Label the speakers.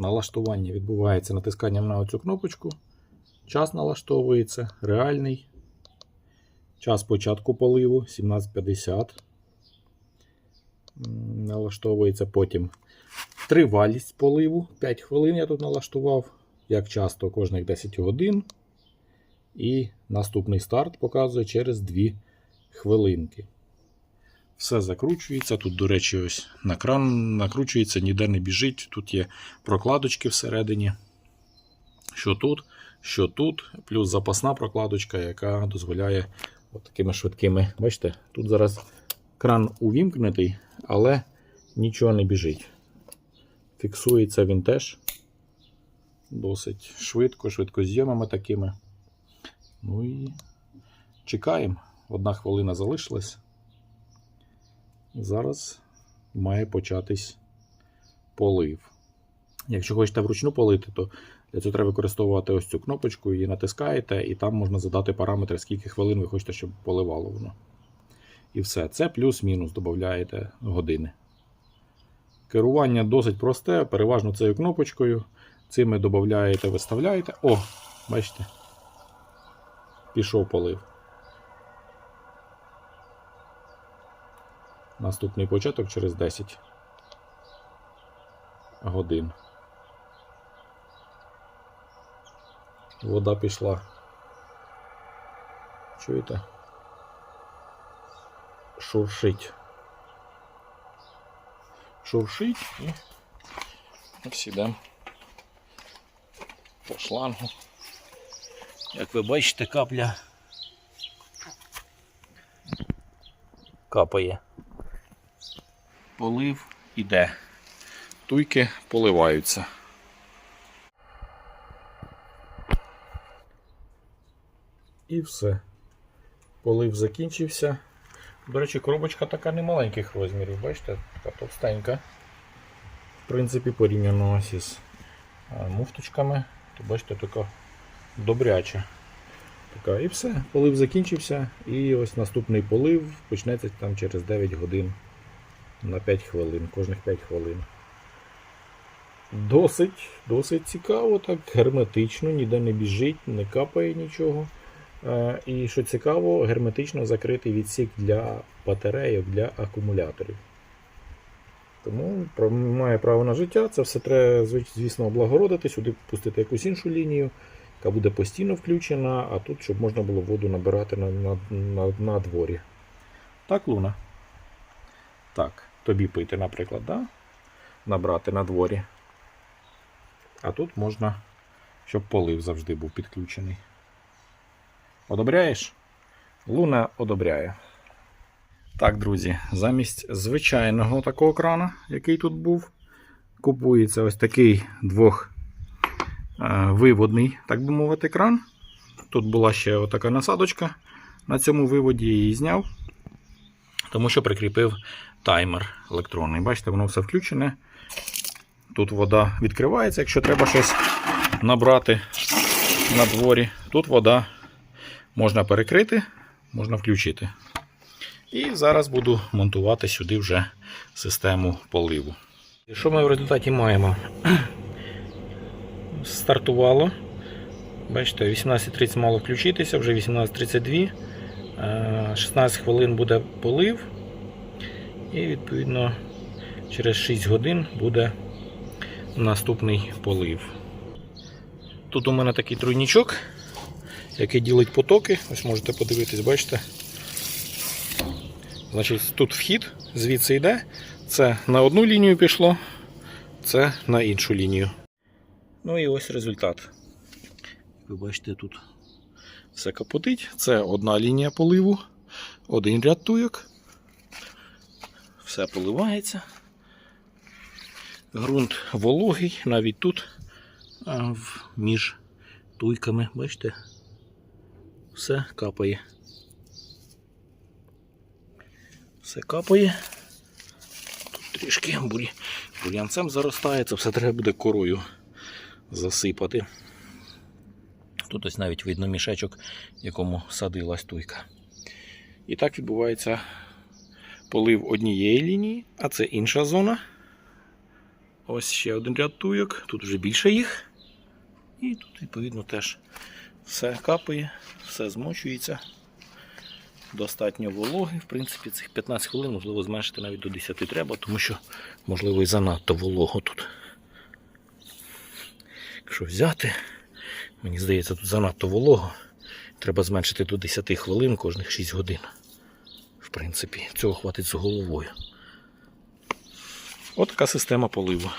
Speaker 1: Налаштування відбувається натисканням на оцю кнопочку. Час налаштовується, реальний. Час початку поливу 17.50. Налаштовується потім тривалість поливу 5 хвилин я тут налаштував. Як часто кожних 10 годин. І наступний старт показує через 2 хвилинки. Все закручується. Тут, до речі, ось на кран накручується, ніде не біжить. Тут є прокладочки всередині. Що тут, що тут, плюс запасна прокладочка, яка дозволяє от такими швидкими. Бачите, тут зараз кран увімкнутий, але нічого не біжить. Фіксується він теж досить швидко, швидкозйомами такими. Ну і чекаємо. Одна хвилина залишилась. Зараз має початись полив. Якщо хочете вручну полити, то для цього треба використовувати ось цю кнопочку, її натискаєте, і там можна задати параметри, скільки хвилин ви хочете, щоб поливало воно. І все. Це плюс-мінус додаєте години. Керування досить просте, переважно цією кнопочкою. Цими додаєте, виставляєте. О, бачите, пішов полив. Наступний початок через 10 годин. Вода пішла. Чуєте? Шуршить. Шуршить і ось ідемо по шлангу. Як ви бачите, капля капає. Полив іде. Туйки поливаються. І все. Полив закінчився. До речі, коробочка така не маленьких розмірів, бачите, така товстенька. В принципі, порівняно ось із муфточками, то бачите, така добряча. Така, і все, полив закінчився. І ось наступний полив почнеться там через 9 годин на 5 хвилин, кожних 5 хвилин. Досить, досить цікаво, так герметично, ніде не біжить, не капає нічого. Е, І що цікаво, герметично закритий відсік для батарейок, для акумуляторів. Тому має право на життя. Це все треба, звісно, облагородити, сюди пустити якусь іншу лінію, яка буде постійно включена, а тут, щоб можна було воду набирати на, на, на, на дворі. Так, Луна? Так, тобі пити, наприклад, да? набрати на дворі. А тут можна, щоб полив завжди був підключений. Одобряєш? Луна одобряє. Так, друзі, замість звичайного такого крана, який тут був, купується ось такий двохвиводний, так би мовити, кран. Тут була ще отака насадочка. На цьому виводі я її зняв, тому що прикріпив таймер електронний. Бачите, воно все включене. Тут вода відкривається, якщо треба щось набрати на дворі. Тут вода можна перекрити, можна включити. І зараз буду монтувати сюди вже систему поливу. Що ми в результаті маємо? Стартувало. Бачите, 18.30 мало включитися, вже 18.32. Е, 16 хвилин буде полив. І відповідно через 6 годин буде наступний полив. Тут у мене такий тройнічок, який ділить потоки. Ось можете подивитись, бачите. Значить, тут вхід, звідси йде. Це на одну лінію пішло, це на іншу лінію. Ну і ось результат. Як ви бачите, тут все капотить. Це одна лінія поливу, один ряд туйок. Все поливається. Грунт вологий, навіть тут, між туйками, бачите, все капає. Все капає. Тут трішки бур'янцем заростає, це все треба буде корою засипати. Тут ось навіть видно мішечок, в якому садилась туйка. І так відбувається полив однієї лінії, а це інша зона. Ось ще один ряд туйок. Тут вже більше їх. І тут, відповідно, теж все капає, все змочується. Достатньо вологи. В принципі, цих 15 хвилин можливо зменшити навіть до 10 треба, тому що, можливо, і занадто волого тут. Якщо взяти, мені здається, тут занадто волого. Треба зменшити до 10 хвилин кожних 6 годин. Принципі, цього хватить з головою. От така система поливу.